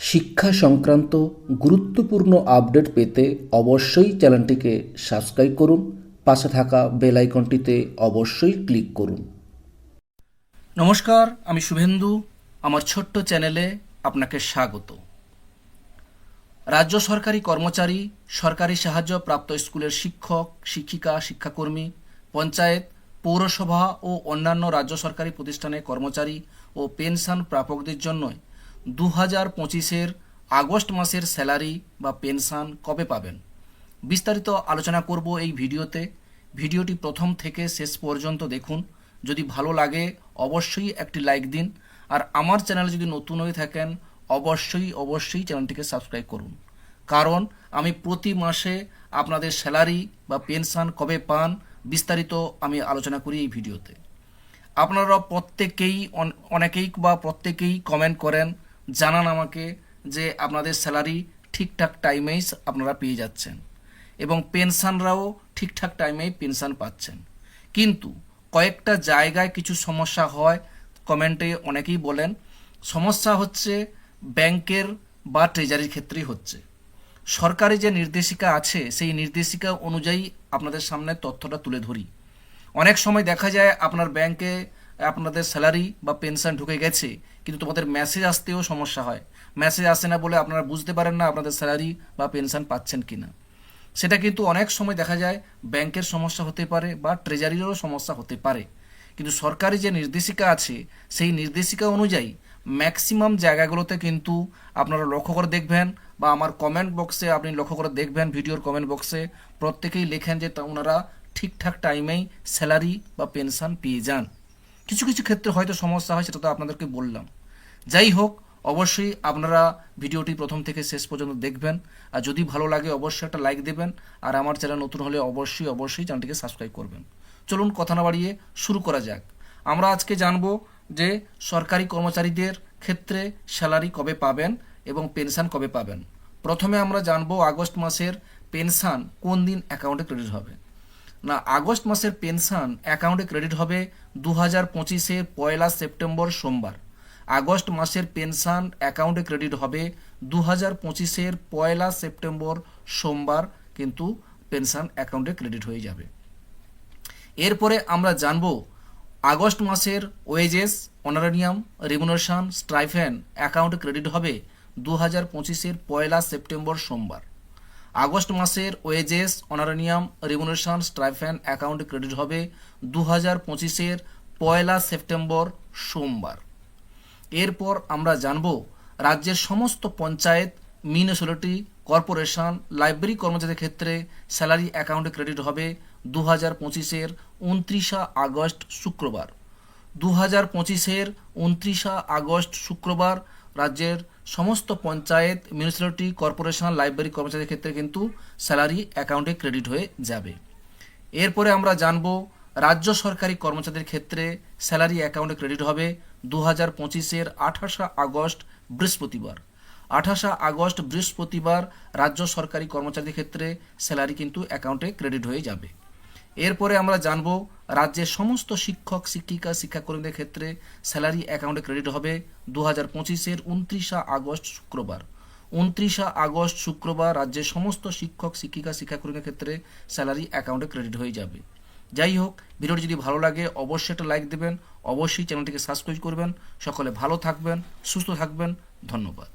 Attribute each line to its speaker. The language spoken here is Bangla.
Speaker 1: শিক্ষা সংক্রান্ত গুরুত্বপূর্ণ আপডেট পেতে অবশ্যই চ্যানেলটিকে সাবস্ক্রাইব করুন, পাশে থাকা বেল আইকনটিতে অবশ্যই ক্লিক করুন।
Speaker 2: নমস্কার, আমি শুভেন্দু। আমার ছোট্ট চ্যানেলে আপনাকে স্বাগত। রাজ্য সরকারি কর্মচারী, সরকারি সাহায্য প্রাপ্ত স্কুলের শিক্ষক, শিক্ষিকা, শিক্ষাকর্মী, পঞ্চায়েত, পৌরসভা ও অন্যান্য রাজ্য সরকারি প্রতিষ্ঠানের কর্মচারী ও পেনশন প্রাপকদের জন্য দু হাজার পঁচিশের আগস্ট মাসের স্যালারি বা পেনশন কবে পাবেন? বিস্তারিত আলোচনা করব এই ভিডিওতে। ভিডিওটি প্রথম থেকে শেষ পর্যন্ত দেখুন। যদি ভালো লাগে, অবশ্যই একটি লাইক দিন। আর আমার চ্যানেল যদি নতুন হয়ে থাকেন, অবশ্যই অবশ্যই চ্যানেলটিকে সাবস্ক্রাইব করুন। কারণ আমি প্রতি মাসে আপনাদের স্যালারি বা পেনশন কবে পান, বিস্তারিত আমি আলোচনা করি এই ভিডিওতে। আপনারা প্রত্যেকেই অনেকেই বা প্রত্যেকেই কমেন্ট করেন জানান আমাকে যে আপনাদের স্যালারি ঠিকঠাক টাইমেই আপনারা পেয়ে যাচ্ছেন এবং পেনশনরাও ঠিকঠাক টাইমেই পেনশন পাচ্ছেন। কিন্তু কয়েকটা জায়গায় কিছু সমস্যা হয়, কমেন্টে অনেকেই বলেন। সমস্যা হচ্ছে ব্যাংকের বা ট্রেজারির ক্ষেত্রেই হচ্ছে। সরকারি যে নির্দেশিকা আছে, সেই নির্দেশিকা অনুযায়ী আপনাদের সামনে তথ্যটা তুলে ধরি। অনেক সময় দেখা যায় আপনার ব্যাংকে আপনাদের স্যালারি বা পেনশন ঢুকে গেছে, কিন্তু তোমাদের মেসেজ আসতেও সমস্যা হয়। মেসেজ আসে না বলে আপনারা বুঝতে পারেন না আপনাদের স্যালারি বা পেনশন পাচ্ছেন কি না সেটা কিন্তু অনেক সময় দেখা যায় ব্যাংকের সমস্যা হতে পারে বা ট্রেজারিরও সমস্যা হতে পারে। কিন্তু সরকারি যে নির্দেশিকা আছে, সেই নির্দেশিকা অনুযায়ী ম্যাক্সিমাম জায়গাগুলোতে কিন্তু আপনারা লক্ষ্য করে দেখবেন বা আমার কমেন্ট বক্সে আপনি লক্ষ্য করে দেখবেন, ভিডিওর কমেন্ট বক্সে প্রত্যেকেই লেখেন যে ওনারা ঠিকঠাক টাইমেই স্যালারি বা পেনশন পেয়ে যান। কিছু কিছু ক্ষেত্রে হয়তো সমস্যা হয়, সেটা তো আপনাদেরকে বললাম। যাই হোক, অবশ্যই আপনারা ভিডিওটি প্রথম থেকে শেষ পর্যন্ত দেখবেন। আর যদি ভালো লাগে, অবশ্যই একটা লাইক দেবেন। আর আমার চ্যানেল নতুন হলে অবশ্যই অবশ্যই চ্যানেলটিকে সাবস্ক্রাইব করবেন। চলুন কথা না বাড়িয়ে শুরু করা যাক। আমরা আজকে জানব যে সরকারি কর্মচারীদের ক্ষেত্রে স্যালারি কবে পাবেন এবং পেনশন কবে পাবেন। প্রথমে আমরা জানব আগস্ট মাসের পেনশন কোন দিন অ্যাকাউন্টে ক্রেডিট হবে। না, আগস্ট মাসের পেনশন অ্যাকাউন্টে ক্রেডিট হবে দু হাজার পঁচিশের পয়লা সেপ্টেম্বর সোমবার। আগস্ট মাসের পেনশন অ্যাকাউন্টে ক্রেডিট হবে দু হাজার পঁচিশের পয়লা সেপ্টেম্বর সোমবার, কিন্তু পেনশন অ্যাকাউন্টে ক্রেডিট হয়ে যাবে। এরপরে আমরা জানব আগস্ট মাসের ওয়েজেস, অনারানিয়াম রেমুনেশন স্ট্রাইফেন অ্যাকাউন্টে ক্রেডিট হবে দু হাজার পঁচিশের পয়লা সেপ্টেম্বর সোমবার। আগস্ট মাসের ওয়েজেস, অনারানিয়াম, রেমুনেশন, স্ট্রাইফেন অ্যাকাউন্টে ক্রেডিট হবে দু হাজার পঁচিশের পয়লা সেপ্টেম্বর সোমবার। এরপর আমরা জানব রাজ্যের সমস্ত পঞ্চায়েত, মিউনিসিপ্যালিটি, কর্পোরেশন, লাইব্রেরি কর্মচারীদের ক্ষেত্রে স্যালারি অ্যাকাউন্টে ক্রেডিট হবে দু হাজার পঁচিশের উনত্রিশা আগস্ট শুক্রবার। দু হাজার পঁচিশের উনত্রিশা আগস্ট শুক্রবার রাজ্যের সমস্ত পঞ্চায়েত মিউনিসিপ্যালিটি কর্পোরেশন লাইব্রেরি কর্মচারীদের ক্ষেত্রে কিন্তু স্যালারি অ্যাকাউন্টে ক্রেডিট হয়ে যাবে। এরপরে আমরা জানব রাজ্য সরকারি কর্মচারীদের ক্ষেত্রে স্যালারি অ্যাকাউন্টে ক্রেডিট হবে দু হাজার পঁচিশের আঠাশা আগস্ট বৃহস্পতিবার। আঠাশা আগস্ট বৃহস্পতিবার রাজ্য সরকারি কর্মচারীদের ক্ষেত্রে স্যালারি কিন্তু অ্যাকাউন্টে ক্রেডিট হয়ে যাবে। এরপরে আমরা জানব রাজ্যের সমস্ত শিক্ষক, শিক্ষিকা, শিক্ষাকর্মীদের ক্ষেত্রে স্যালারি অ্যাকাউন্টে ক্রেডিট হবে দু হাজার পঁচিশের উনত্রিশা আগস্ট শুক্রবার। উনত্রিশা আগস্ট শুক্রবার রাজ্যের সমস্ত শিক্ষক, শিক্ষিকা, শিক্ষাকর্মীদের ক্ষেত্রে স্যালারি অ্যাকাউন্টে ক্রেডিট হয়ে যাবে। যাই হোক, ভিডিওটি যদি ভালো লাগে অবশ্যই একটা লাইক দেবেন, অবশ্যই চ্যানেলটিকে সাবস্ক্রাইব করবেন। সকলে ভালো থাকবেন, সুস্থ থাকবেন। ধন্যবাদ।